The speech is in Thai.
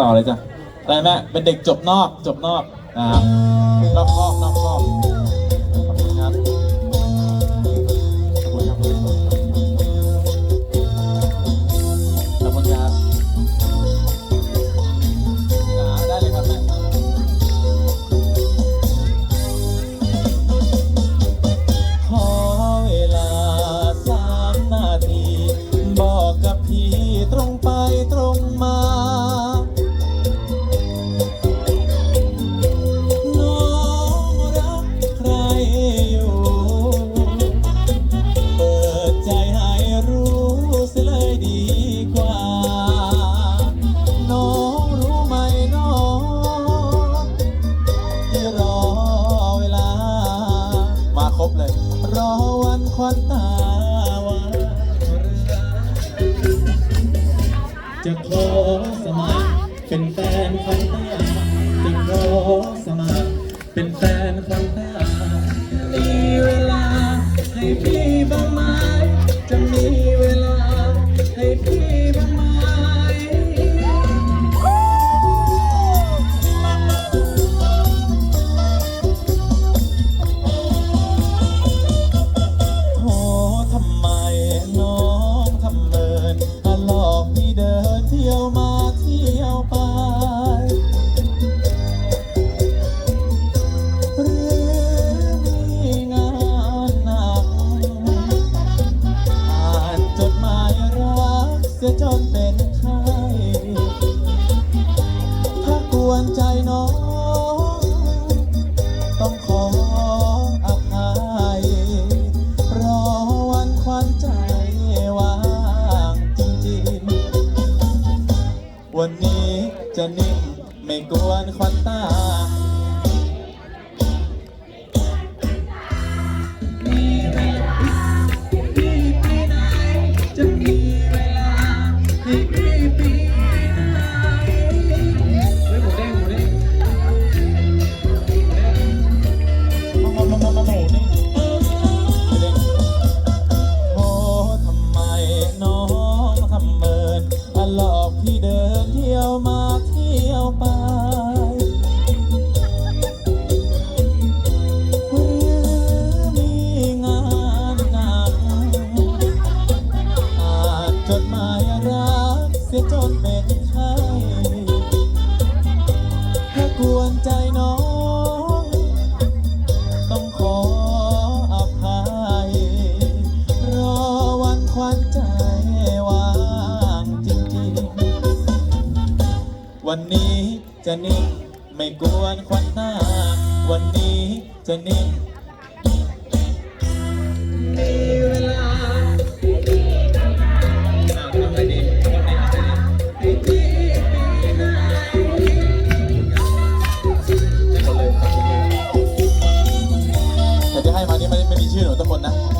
ต่อเลยจ้ะได้ไหมเป็นเด็กจบนอกจบนอกนะครับนอกคอกนอก รอวันควันตาวาจะขอสมัครเป็นแฟนควันตาจะขอสมัครเป็นแฟน จะนิ่ง ไม่กวนควันตา จดหมายรักเสียจนเป็นไข้ถ้ากวนใจน้อง ต้องขออภัย รอวันควันใจว่างจริงๆ วันนี้จะนิ่งไม่กวนควันตาวันนี้จะนิ่ง คนน